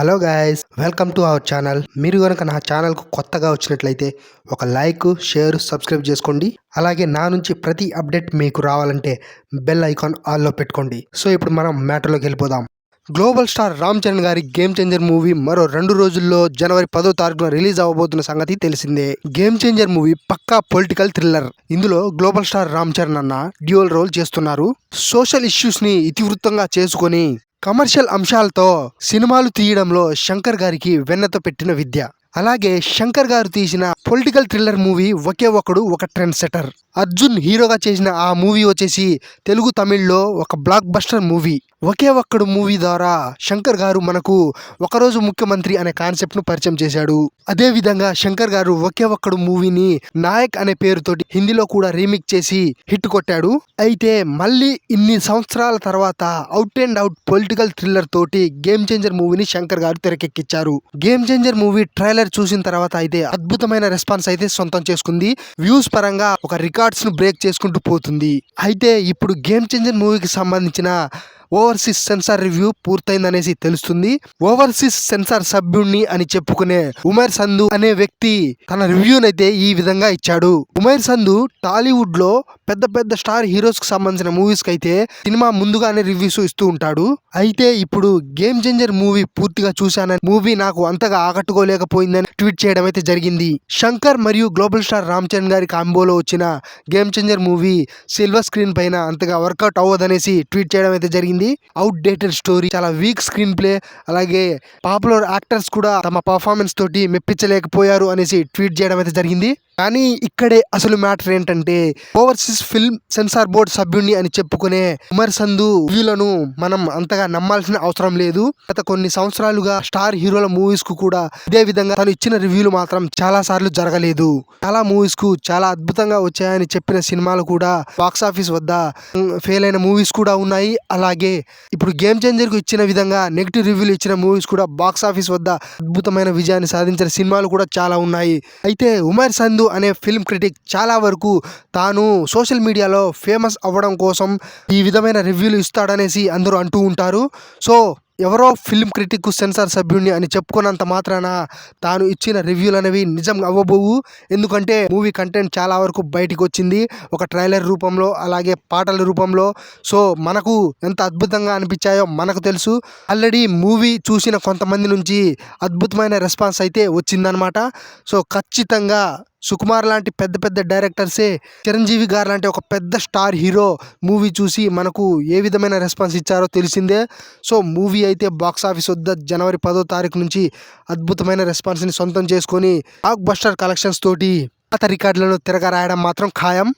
Hello guys welcome to our channel. మీరు కనుక నా ఛానల్కు కొత్తగా వచ్చినట్లయితే ఒక లైక్ షేర్ సబ్స్క్రైబ్ చేసుకోండి. అలాగే నా నుంచి ప్రతి అప్డేట్ మీకు రావాలంటే బెల్ ఐకాన్ ఆల్లో పెట్టుకోండి. సో ఇప్పుడు మనం మ్యాటర్లోకి వెళ్ళిపోదాం. గ్లోబల్ స్టార్ రామ్ చరణ్ గారి గేమ్ చేంజర్ మూవీ మరో రెండు రోజుల్లో జనవరి పదో తారీఖున రిలీజ్ అవ్వబోతున్న సంగతి తెలిసిందే. గేమ్ చేంజర్ మూవీ పక్కా పొలిటికల్ థ్రిల్లర్ ఇందులో గ్లోబల్ స్టార్ రామ్ చరణ్ అన్న డ్యూయల్ రోల్ చేస్తున్నారు. సోషల్ ఇష్యూస్ని ఇతివృత్తంగా చేసుకొని కమర్షియల్ అంశాలతో సినిమాలు తీయడంలో శంకర్ గారికి వెన్నతో పెట్టిన విద్య. అలాగే శంకర్ గారు తీసిన పొలిటికల్ థ్రిల్లర్ మూవీ ఒకే ఒకడు ఒక ట్రెండ్ సెటర్ అర్జున్ హీరోగా చేసిన ఆ మూవీ వచ్చేసి తెలుగు తమిళ్ళో ఒక బ్లాక్ బస్టర్ మూవీ. ఒకే ఒక్కడు మూవీ ద్వారా శంకర్ గారు మనకు ఒకరోజు ముఖ్యమంత్రి అనే కాన్సెప్ట్ను పరిచయం చేశాడు. అదేవిధంగా శంకర్ గారు ఒకే ఒక్కడు మూవీని నాయక్ అనే పేరుతోటి హిందీలో కూడా రీమేక్ చేసి హిట్ కొట్టాడు. అయితే మళ్ళీ ఇన్ని సంవత్సరాల తర్వాత out and out political thriller తోటి గేమ్ చేంజర్ మూవీని శంకర్ గారు తెరకెక్కించారు గేమ్ చేంజర్ మూవీ ట్రైలర్ చూసిన తర్వాత అయితే అద్భుతమైన రెస్పాన్స్ అయితే సొంతం చేసుకుంది. వ్యూస్ పరంగా ఒక రికార్డ్స్ను బ్రేక్ చేసుకుంటూ పోతుంది. అయితే ఇప్పుడు గేమ్ చేంజర్ మూవీకి సంబంధించిన ఓవర్సీస్ సెన్సార్ రివ్యూ పూర్తయిందనేసి తెలుస్తుంది. ఓవర్సీస్ సెన్సార్ సభ్యుణ్ణి అని చెప్పుకునే ఉమేర్ సంధు అనే వ్యక్తి తన రివ్యూనైతే ఈ విధంగా ఇచ్చాడు. ఉమేర్ సంధు టాలీవుడ్లో పెద్ద పెద్ద స్టార్ హీరోస్కి సంబంధించిన మూవీస్కి అయితే సినిమా ముందుగానే రివ్యూస్ ఇస్తూ ఉంటాడు. అయితే ఇప్పుడు గేమ్ చేంజర్ మూవీ పూర్తిగా చూశానని మూవీ నాకు అంతగా ఆకట్టుకోలేకపోయిందని ట్వీట్ చేయడం అయితే జరిగింది. శంకర్ మరియు గ్లోబల్ స్టార్ రామ్ చరణ్ గారి కాంబోలో వచ్చిన game changer movie silver screen పైన అంతగా వర్కౌట్ అవ్వదనేసి ట్వీట్ చేయడం అయితే జరిగింది. అవుట్ డేటెడ్ స్టోరీ చాలా వీక్ స్క్రీన్ ప్లే అలాగే పాపులర్ యాక్టర్స్ కూడా తమ పర్ఫార్మెన్స్ తోటి మెప్పించలేకపోయారు అనేసి ట్వీట్ చేయడం అయితే జరిగింది. కానీ ఇక్కడే అసలు మ్యాటర్ ఏంటంటే ఓవర్సీస్ ఫిల్మ్ సెన్సార్ బోర్డ్ సభ్యుణ్ణి అని చెప్పుకునే ఉమర్ సంధు రివ్యూలను మనం అంతగా నమ్మాల్సిన అవసరం లేదు. గత కొన్ని సంవత్సరాలుగా స్టార్ హీరోల మూవీస్కు కూడా ఇదే విధంగా తను ఇచ్చిన రివ్యూలు మాత్రం చాలా సార్లు జరగలేదు. చాలా మూవీస్కు చాలా అద్భుతంగా వచ్చాయని చెప్పిన సినిమాలు కూడా బాక్స్ ఆఫీస్ వద్ద ఫెయిల్ అయిన మూవీస్ కూడా ఉన్నాయి. అలాగే ఇప్పుడు గేమ్ చేంజర్కు ఇచ్చిన విధంగా నెగిటివ్ రివ్యూలు ఇచ్చిన మూవీస్ కూడా బాక్స్ ఆఫీస్ వద్ద అద్భుతమైన విజయాన్ని సాధించిన సినిమాలు కూడా చాలా ఉన్నాయి. అయితే ఉమర్ సంధు అనే ఫిల్మ్ క్రిటిక్ చాలా వరకు తాను సోషల్ మీడియాలో ఫేమస్ అవ్వడం కోసం ఈ విధమైన రివ్యూలు ఇస్తాడనేసి అందరూ అంటూ ఉంటారు. సో ఎవరో ఫిల్మ్ క్రిటిక్ సెన్సార్ సభ్యుడిని అని చెప్పుకున్నంత మాత్రాన తాను ఇచ్చిన రివ్యూలు అనేవి నిజం అవ్వబోవు. ఎందుకంటే మూవీ కంటెంట్ చాలా వరకు బయటికి వచ్చింది ఒక ట్రైలర్ రూపంలో అలాగే పాటల రూపంలో. సో మనకు ఎంత అద్భుతంగా అనిపించాయో మనకు తెలుసు. ఆల్రెడీ మూవీ చూసిన కొంతమంది నుంచి అద్భుతమైన రెస్పాన్స్ అయితే వచ్చిందనమాట సో ఖచ్చితంగా సుకుమార్ లాంటి పెద్ద పెద్ద డైరెక్టర్సే చిరంజీవి గారు లాంటి ఒక పెద్ద స్టార్ హీరో మూవీ చూసి మనకు ఏ విధమైన రెస్పాన్స్ ఇచ్చారో తెలిసిందే. సో మూవీ అయితే బాక్స్ ఆఫీస్ వద్ద జనవరి పదో తారీఖు నుంచి అద్భుతమైన రెస్పాన్స్ని సొంతం చేసుకొని బ్లాక్ బస్టర్ కలెక్షన్స్ తోటి పాత రికార్డులను తిరగరాయడం మాత్రం ఖాయం.